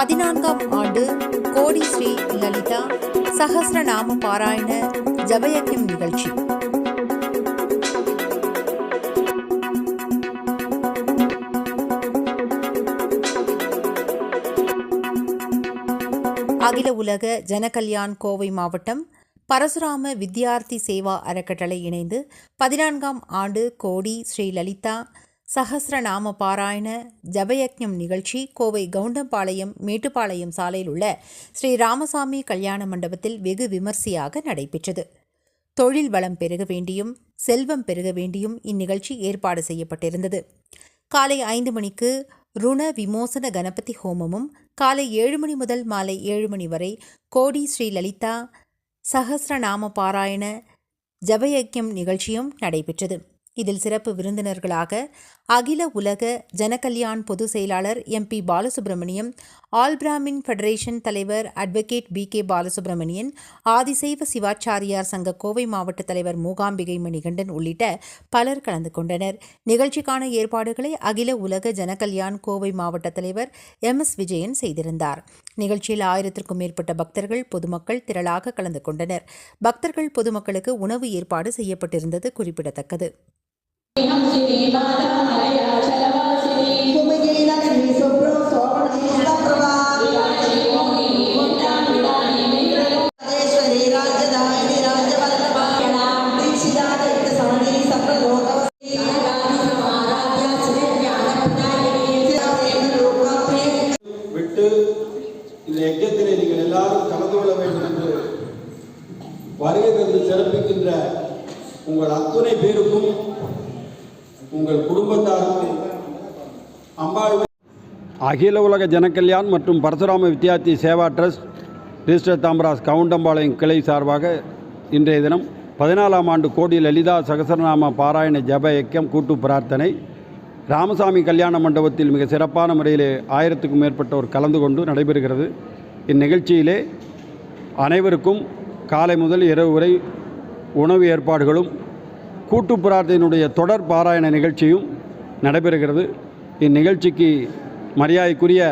பதினான்காம் ஆண்டு கோடி ஸ்ரீ லலிதா சகசிரநாம பாராயண ஜபயஜம் நிகழ்ச்சி. அகில உலக ஜனகல்யாண் கோவை மாவட்டம் பரசுராம வித்யார்த்தி சேவா அறக்கட்டளை இணைந்து பதினான்காம் ஆண்டு கோடி ஸ்ரீ லலிதா சஹஸ்ரநாம பாராயண ஜபயக்ஞம் நிகழ்ச்சி கோவை கவுண்டம்பாளையம் மேட்டுப்பாளையம் சாலையில் உள்ள ஸ்ரீ ராமசாமி கல்யாண மண்டபத்தில் வெகு விமர்சையாக நடைபெற்றது. தொழில் வளம் பெருக வேண்டியும் செல்வம் பெருக வேண்டியும் இந்நிகழ்ச்சி ஏற்பாடு செய்யப்பட்டிருந்தது. காலை ஐந்து மணிக்கு ருண விமோசன கணபதி ஹோமமும் காலை ஏழு மணி முதல் மாலை ஏழு மணி வரை கோடி ஸ்ரீ லலிதா சஹஸ்ரநாம பாராயண ஜபயக்கியம் நிகழ்ச்சியும் நடைபெற்றது. இதில் சிறப்பு விருந்தினர்களாக அகில உலக ஜனகல்யாண் பொதுச் செயலாளர் M P Balasubramaniam all Brahmin federation தலைவர் advocate P K Balasubramanian Adisaiva Sivachariyar சங்க கோவை மாவட்ட தலைவர் மூகாம்பிகை மணிகண்டன் உள்ளிட்ட பலர் கலந்து கொண்டனர். நிகழ்ச்சிக்கான ஏற்பாடுகளை அகில உலக ஜனகல்யாண் கோவை மாவட்ட தலைவர் எம் எஸ் விஜயன் செய்திருந்தார். நிகழ்ச்சியில் ஆயிரத்திற்கும் மேற்பட்ட பக்தர்கள் பொதுமக்கள் திரளாக கலந்து கொண்டனர். பக்தர்கள் பொதுமக்களுக்கு உணவு ஏற்பாடு செய்யப்பட்டிருந்தது குறிப்பிடத்தக்கது. இந்த யஜ்யத்திலே நீங்கள் எல்லாரும் கலந்து கொள்ள வேண்டும் என்று உங்கள் அத்துணை பேருக்கும் உங்கள் குடும்பத்தாருக்கும் அம்பாள் அகில உலக ஜனகல்யாண் மற்றும் பரசுராம வித்யார்த்தி சேவா ட்ரஸ்ட் ரிஜிஸ்டர் தாமராஸ் கவுண்டம்பாளையம் கிளை சார்பாக இன்றைய தினம் பதினாலாம் ஆண்டு கோடி லலிதா சகசரநாம பாராயண ஜப இயக்கம் கூட்டு பிரார்த்தனை. ராமசாமி கல்யாண மண்டபத்தில் மிக சிறப்பான முறையிலே ஆயிரத்துக்கும் மேற்பட்டோர் கலந்து கொண்டு நடைபெறுகிறது. இந்நிகழ்ச்சியிலே அனைவருக்கும் காலை முதல் இரவு வரை உணவு ஏற்பாடுகளும் கூட்டு பிரார்த்தையினுடைய தொடர் பாராயண நிகழ்ச்சியும் நடைபெறுகிறது. இந்நிகழ்ச்சிக்கு மரியாதைக்குரிய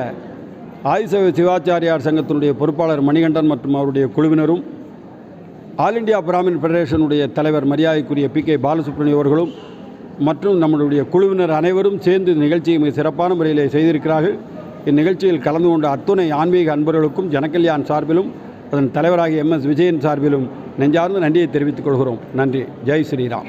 ஆதிசைவ சிவாச்சாரியார் சங்கத்தினுடைய பொறுப்பாளர் மணிகண்டன் மற்றும் அவருடைய குழுவினரும் ஆல் இந்தியா பிராமின் ஃபெடரேஷனுடைய தலைவர் மரியாதைக்குரிய பி கே பாலசுப்ரமணியம் அவர்களும் மற்றும் நம்மளுடைய குழுவினர் அனைவரும் சேர்ந்து நிகழ்ச்சியை மிக சிறப்பான முறையில் செய்திருக்கிறார்கள். இந்நிகழ்ச்சியில் கலந்து கொண்ட அத்துணை ஆன்மீக அன்பர்களுக்கும் ஜனகல்யாண் சார்பிலும் அதன் தலைவராகிய எம் எஸ் விஜயன் சார்பிலும் நெஞ்சார்ந்த நன்றியை தெரிவித்துக் கொள்கிறோம். நன்றி. ஜெய் ஸ்ரீராம்.